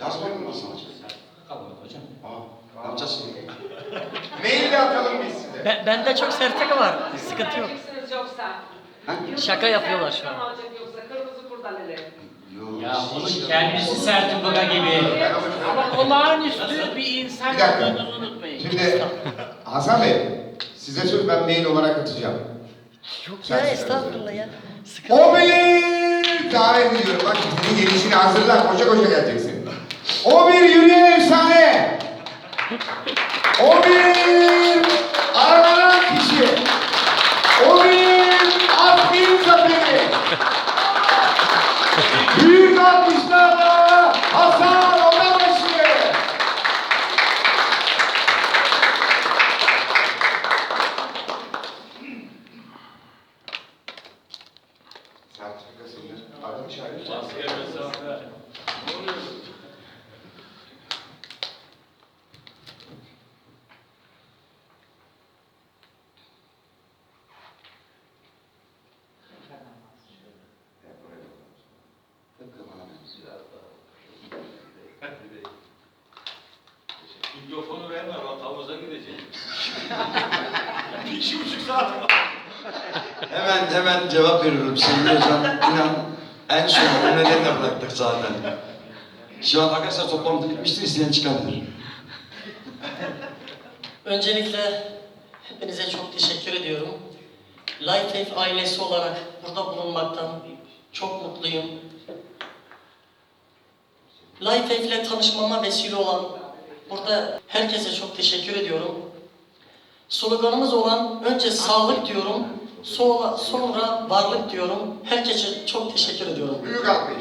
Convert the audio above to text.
Yazmadın mı sana? Kabul hocam. Aa, ne yapacağız şimdi? Maille atalım biz size. Ben, bende çok sertaka var. Sıkıntı yok. Vereceksiniz yoksa. Ha? Şaka yapıyorlar şu an. Alacak yoksa kırmızı kurdaleli. Yok, Ya onun kendisi sertifika gibi. Ama olağanüstü bir insan Bir dakika. olduğunuzu unutmayın. Şimdi Hasan Bey, size söz ben mail olarak atacağım. Yok ya estağfurullah ya. Sıkıntı O bir davet ediyorum. Bak senin gelişini hazırla, koşa koşa geleceksin. O bir yürüyen efsane. O bir aralanan kişi. O bir Afrin zaferi. Büyük alkışlarla Hasan Odabaşı. Sen şakasın. Adamı çağırıyorsun. Mikrofonu verme bak havuza gidecek. Hemen hemen cevap veriyorum sevgili hocam. İnan en son bu nedenle bıraktık zaten. Şu an arkadaşlar toplantı bitmiştir, isteyen çıkabilir. Öncelikle hepinize çok teşekkür ediyorum. Lifesafe ailesi olarak burada bulunmaktan çok mutluyum. Lifesafe ile tanışmama vesile olan burada herkese çok teşekkür ediyorum. Sloganımız olan önce sağlık diyorum, sonra, sonra varlık diyorum. Herkese çok teşekkür ediyorum. Büyük alkış.